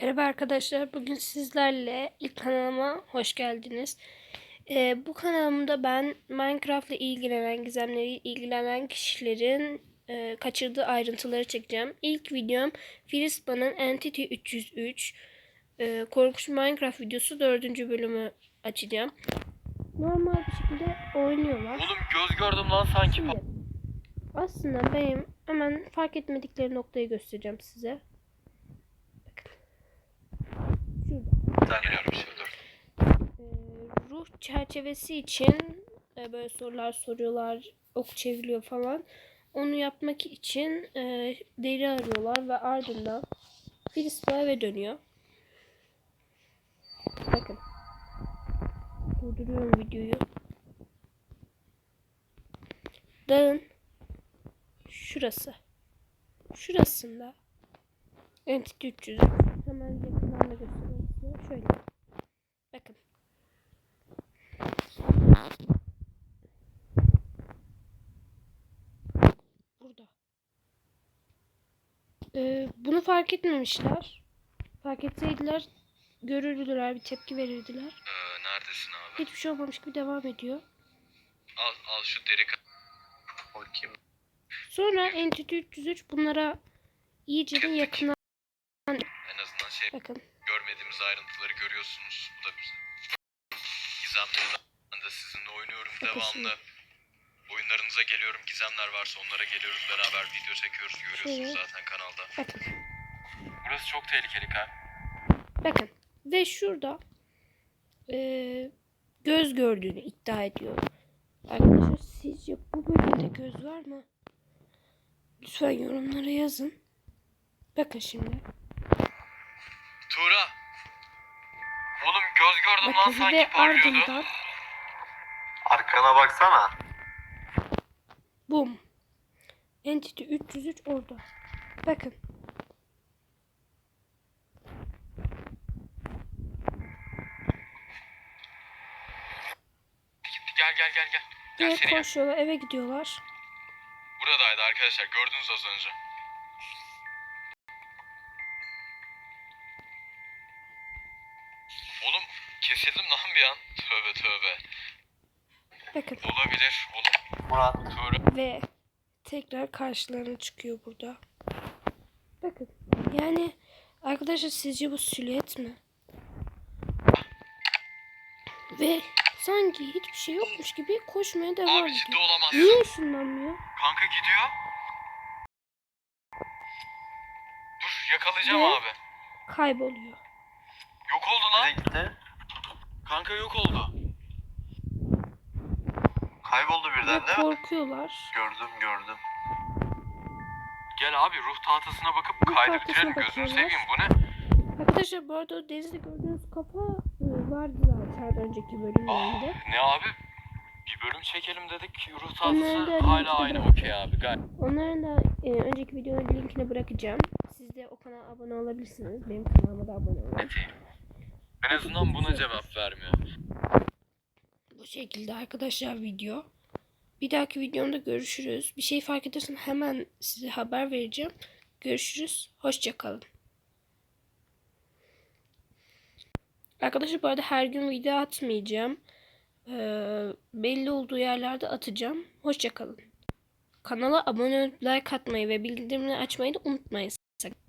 Merhaba arkadaşlar. Bugün sizlerle ilk kanalıma hoş geldiniz. Ee, bu kanalımda ben Minecraft ile ilgilenen, gizemleri ilgilenen kişilerin e, kaçırdığı ayrıntıları çekeceğim. İlk videom Firisba'nın Entity 303 e, Korkunç Minecraft videosu 4. bölümü açacağım. Normal bir şekilde oynuyorlar. Oğlum göz gördüm lan sanki. Şimdi aslında benim hemen fark etmedikleri noktayı göstereceğim size. Bakın. Şurada. Ben biliyorum şey dur. Ee, ruh çerçevesi için e, böyle sorular soruyorlar, ok çevriliyor falan. Onu yapmak için e, deri arıyorlar ve ardından Filispa eve dönüyor. Bakın. Durduruyorum videoyu. Dağın şurası. Şurasında Entity 300 hemen yakından da göstereyim size. Şöyle. Bakın. Burada. Ee, bunu fark etmemişler. Fark etseydiler görürdüler, bir tepki verirdiler. Ee, neredesin abi? Hiçbir şey olmamış gibi devam ediyor. Al al şu deri Bakayım. Sonra Entity 303 bunlara iyice de yakına En azından şey bakın. görmediğimiz ayrıntıları görüyorsunuz. Bu da güzel. Gizemleri de sizinle oynuyorum devamlı. Oyunlarınıza geliyorum. Gizemler varsa onlara geliyoruz. Beraber video çekiyoruz. Görüyorsunuz zaten kanalda. Bakın. Burası çok tehlikeli kan. Bakın. Ve şurada eee, göz gördüğünü iddia ediyor. Arkadaşlar sizce bu bölümde göz var mı? Lütfen yorumlara yazın. Bakın şimdi. Tuğra. Oğlum göz gördüm lan Bakın sanki parlıyordu. ardından Arkana baksana. bum. Entity 303 orada. Bakın. Gitti gel gel gel gel. Gel seni gel. koşuyorlar eve gidiyorlar. Buradaydı arkadaşlar gördünüz az önce. Oğlum kesildim lan bir an. Tövbe tövbe. Bakın. Olabilir. Oğlum. Murat. Tuğra. Ve tekrar karşılarına çıkıyor burada. Bakın. Yani arkadaşlar sizce bu silüet mi? Ve sanki hiçbir şey yokmuş gibi koşmaya devam Abi ciddi ediyor. olamazsın. Niye ışınlanmıyor? Kanka gidiyor. Dur yakalayacağım Ne? abi. Kayboluyor. Yok oldu lan. gitti? Kanka yok oldu. Kayboldu Ve korkuyorlar. Gördüm gördüm. Gel abi ruh tahtasına bakıp Ruh kaydırtıralım tahtasına gözünü seveyim bu ne? Arkadaşlar bu arada o denizde gördüğünüz kafa e, vardı zaten önceki bölümlerinde. Ah, ne abi? Bir bölüm çekelim dedik. Ruh tahtası da hala aynı okey abi. Gayet. Onların da e, önceki videonun linkini bırakacağım. Siz de o kanala abone olabilirsiniz. Benim kanalıma da abone olun. En azından buna cevap vermiyor. Bu şekilde arkadaşlar video. Bir dahaki videomda görüşürüz. Bir şey fark edersen hemen size haber vereceğim. Görüşürüz. Hoşçakalın. Arkadaşlar bu arada her gün video atmayacağım. Ee, belli olduğu yerlerde atacağım. Hoşçakalın. Kanala abone olup like atmayı ve bildirimleri açmayı da unutmayın.